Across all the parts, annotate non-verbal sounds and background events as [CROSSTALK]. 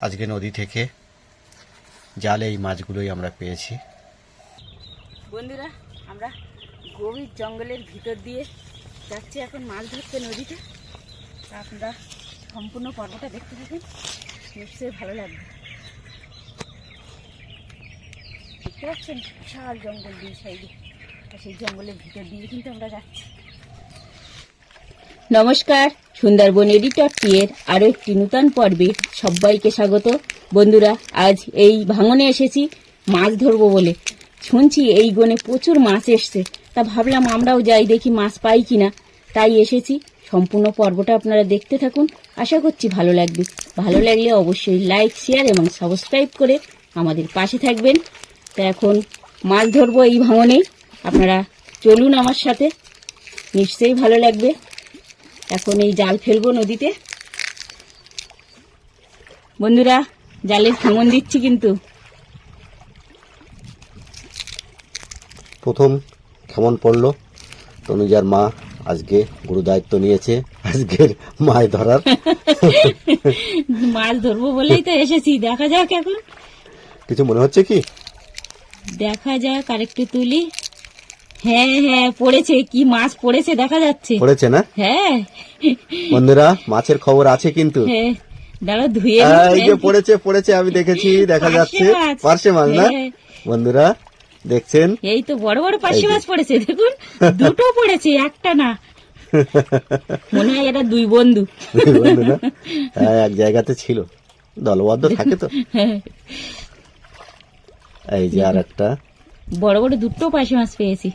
আজকে নদী থেকে জালে এই মাছগুলোই আমরা পেয়েছি। বন্ধুরা আমরা গভীর জঙ্গলের ভিতর দিয়ে যাচ্ছি এখন মাছ ধরতে নদীতে। তা আপনারা সম্পূর্ণ পর্বটা দেখতে থাকুন। নিশ্চয়ই ভালো লাগবে। দেখতে পাচ্ছেন বিশাল জঙ্গল দুই সাইডে। আর সেই জঙ্গলের ভিতর দিয়ে কিন্তু আমরা যাচ্ছি। নমস্কার। সুন্দরবন এডিটর টিয়ের আরও একটি নূতন পর্বে সবাইকে স্বাগত। বন্ধুরা, আজ এই ভাঙনে এসেছি, মাছ ধরবো বলে। শুনছি এই গনে প্রচুর মাছ এসছে। তা ভাবলাম আমরাও যাই, দেখি মাছ পাই কিনা। তাই এসেছি। সম্পূর্ণ পর্বটা আপনারা দেখতে থাকুন। আশা করছি ভালো লাগবে। ভালো লাগলে অবশ্যই লাইক, শেয়ার এবং সাবস্ক্রাইব করে আমাদের পাশে থাকবেন। তা এখন মাছ ধরবো এই ভাঙনে আপনারা চলুন আমার সাথে। নিশ্চয়ই ভালো লাগবে। এখন এই জাল ফেলব নদীতে। বন্ধুরা জালের ভাঙন দিচ্ছি কিন্তু। প্রথম কেমন পড়ল। তনুজার মা আজকে গুরু দায়িত্ব নিয়েছে। আজকের মাছ ধরার। [LAUGHS] মাছ ধরবো বলেই তো এসেছি। দেখা যাক এখন। কিছু মনে হচ্ছে কি? দেখা যাক আরেকটু তুলি। হ্যাঁ হ্যাঁ পড়েছে। কি মাছ পড়েছে দেখা যাচ্ছে। পড়েছে না? হ্যাঁ। বন্ধুরা মাছের খবর আছে কিন্তু। হ্যাঁ দাঁড়া ধুয়ে এই যে পড়েছে পড়েছে আমি দেখেছি দেখা যাচ্ছে। পার্শে মাছ না? হ্যাঁ। বন্ধুরা দেখছেন? এই তো বড় বড় পার্শে মাছ পড়েছে দেখুন। দুটো পড়েছে একটা না। মনে হয় এটা দুই বন্ধু। বন্ধুরা হ্যাঁ এক জায়গাতে ছিল। দলবদ্ধ থাকে তো। এই যে আর একটা বড় বড় দুটো পাশে মাছ পেয়েছি।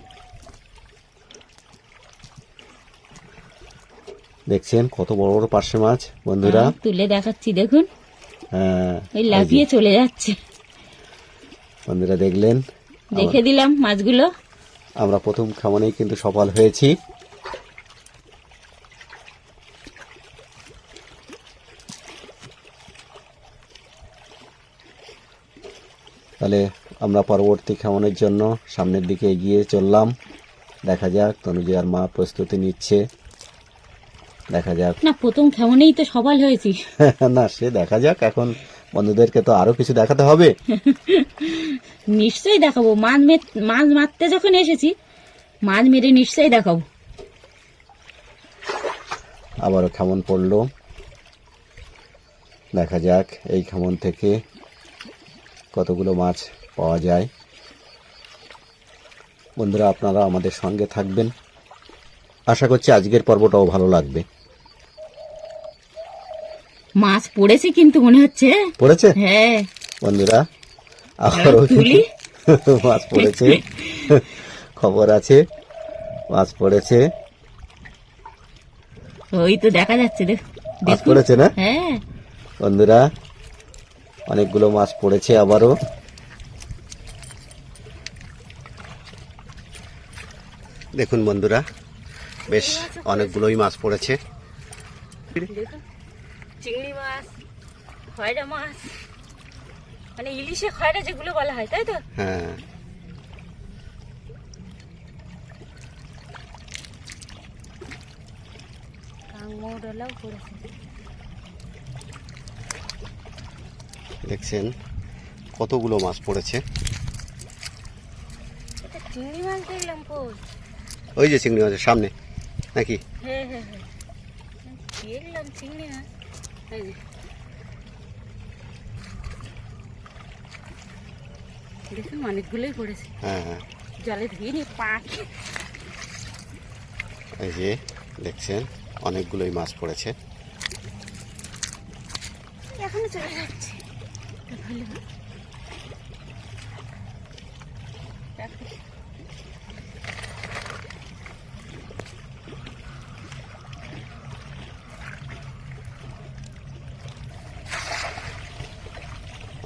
দেখছেন কত বড় বড় পার্শে মাছ বন্ধুরা। হ্যাঁ, তুলে দেখাচ্ছি দেখুন। হ্যাঁ ওই লাফিয়ে চলে যাচ্ছে। বন্ধুরা দেখলেন? দেখে দিলাম মাছগুলো। আমরা প্রথম খামানেই কিন্তু সফল হয়েছি। তাহলে আমরা পরবর্তী খামানের জন্য সামনের দিকে এগিয়ে চললাম। দেখা যাক তনুজি আর মা প্রস্তুতি নিচ্ছে। দেখা যাক। না প্রথম কেমনই তো সবাল হয়েছি। [LAUGHS] না সে দেখা যাক। এখন বন্ধুদেরকে তো আরও কিছু দেখাতে হবে। [LAUGHS] নিশ্চয়ই দেখাবো। মাছ মাছ মারতে যখন এসেছি মাছ মেরে নিশ্চয়ই দেখাবো। আবারও কেমন পড়ল। দেখা যাক এই খামন থেকে কতগুলো মাছ পাওয়া যায়। বন্ধুরা আপনারা আমাদের সঙ্গে থাকবেন। আশা করছি আজকের পর্বটাও ভালো লাগবে। মাছ পড়েছে কিন্তু মনে হচ্ছে। পড়েছে? হ্যাঁ। বন্ধুরা আবারও। [LAUGHS] মাছ পড়েছে। [LAUGHS] খবর আছে মাছ পড়েছে। ওই তো দেখা যাচ্ছে দেখ মাছ পড়েছে না? হ্যাঁ। বন্ধুরা অনেকগুলো মাছ পড়েছে আবারও। দেখুন বন্ধুরা বেশ অনেকগুলোই মাছ পড়েছে। চিংড়ি মাছ খয়রা মাছ মানে ইলিশে খয়রা যেগুলো বলা হয় তাই তো? হ্যাঁ। দেখছেন কতগুলো মাছ পড়েছে। এটা চিংড়ি মাছ দেখলাম ওই যে চিংড়ি মাছের সামনে নাকি? হ্যাঁ হ্যাঁ হ্যাঁ। দেখলাম চিংড়ি মাছ। দেখুন অনেকগুলোই পড়েছে। হ্যাঁ হ্যাঁ। জলে ধুয়ে পাঁচ এই যে দেখছেন অনেকগুলোই মাছ পড়েছে। এখনও চলে যাচ্ছে। ভালো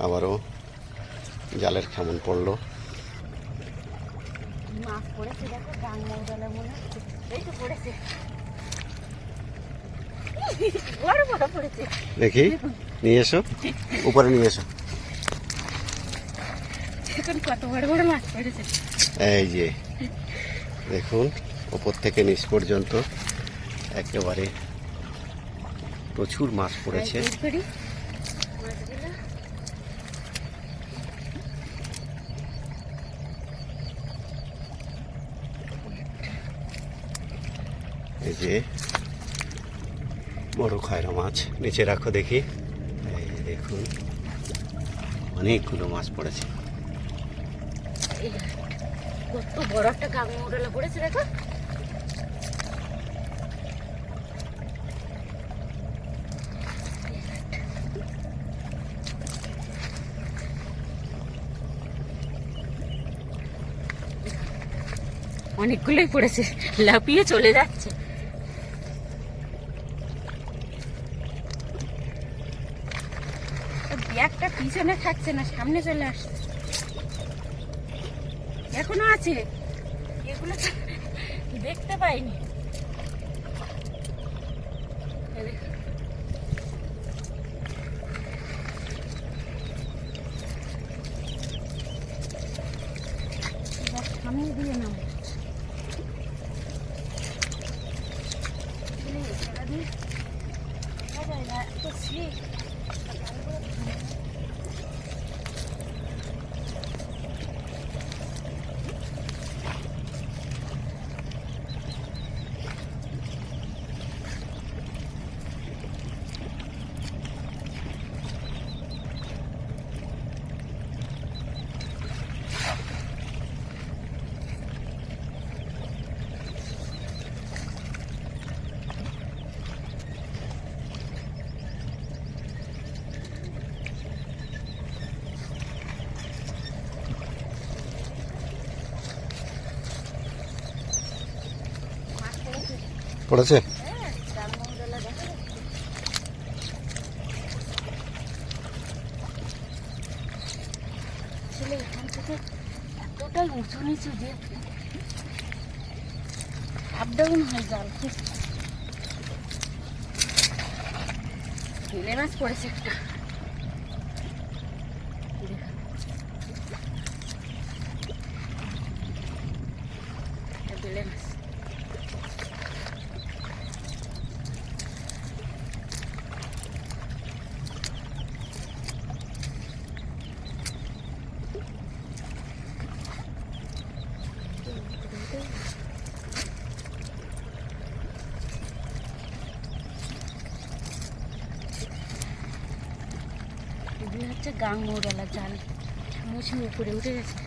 আবারও জালের খেমন পড়ল। দেখো নিয়ে এসো। উপরে নিয়ে এসো। কত বড় বড় মাছ পড়েছে। এই যে দেখুন ওপর থেকে নিচ পর্যন্ত একেবারে প্রচুর মাছ পড়েছে এই করি মাছগুলো যে, বড় খয়রা মাছ, নিচে রাখো দেখি। এই দেখুন, অনেকগুলো মাছ পড়েছে। কত বড় একটা পড়েছে দেখো। অনেকগুলোই পড়েছে, লাফিয়ে চলে যাচ্ছে। পিছনে থাকছে না, সামনে চলে আসছে। এখনও আছে। এগুলো দেখতে পাইনি। সামনে দিয়ে পড়েছে আসলে থেকে এতটাই উঁচু নিচু যে আপ ডাউন হয়ে জাল বেলে মাছ পড়েছে একটা দেখো। এটা বেলে মাছ এগুলো হচ্ছে গাং মৌরালা জাল। মুছি উপরে উঠে গেছে।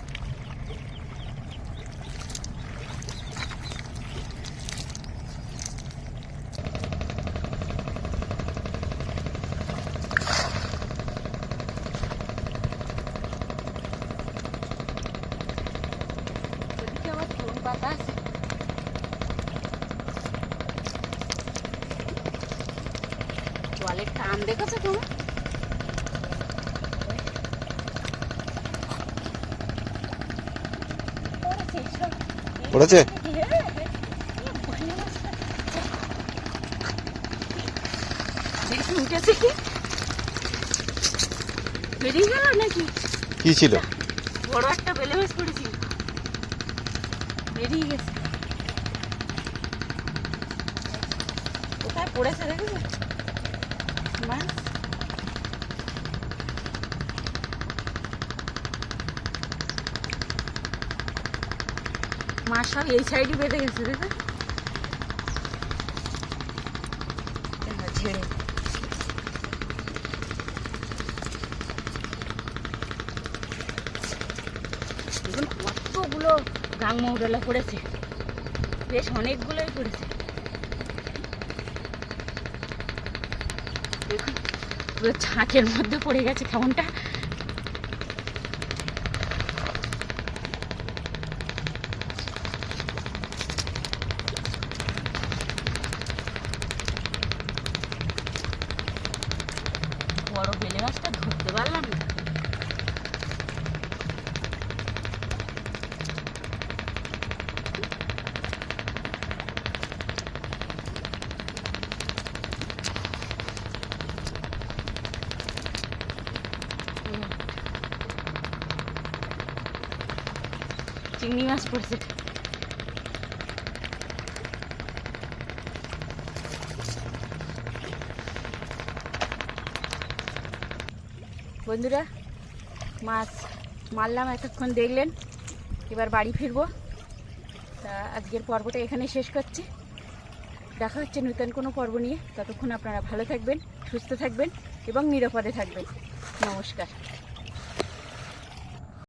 পাতা জলের টান দেখেছ তুমি পড়েছে? কি? ছিল? বড় একটা বেলে মাছ পড়েছি। বেরিয়ে গেছে। কোথায় পড়েছে দেখেছ? মাছ মাছ সব এই সাইডে বেঁধে গেছে দেখো এবার দেখুন, কতগুলো পড়েছে বেশ অনেকগুলোই পড়েছে দেখুন, পুরো মধ্যে পড়ে গেছে, কেমনটা? চিংড়ি মাছ পড়ছে বন্ধুরা, মাছ মারলাম এতক্ষণ দেখলেন, এবার বাড়ি ফিরবো। তা আজকের পর্বটা এখানে শেষ করছি। দেখা হচ্ছে নতুন কোনো পর্ব নিয়ে। ততক্ষণ আপনারা ভালো থাকবেন, সুস্থ থাকবেন এবং নিরাপদে থাকবেন। নমস্কার।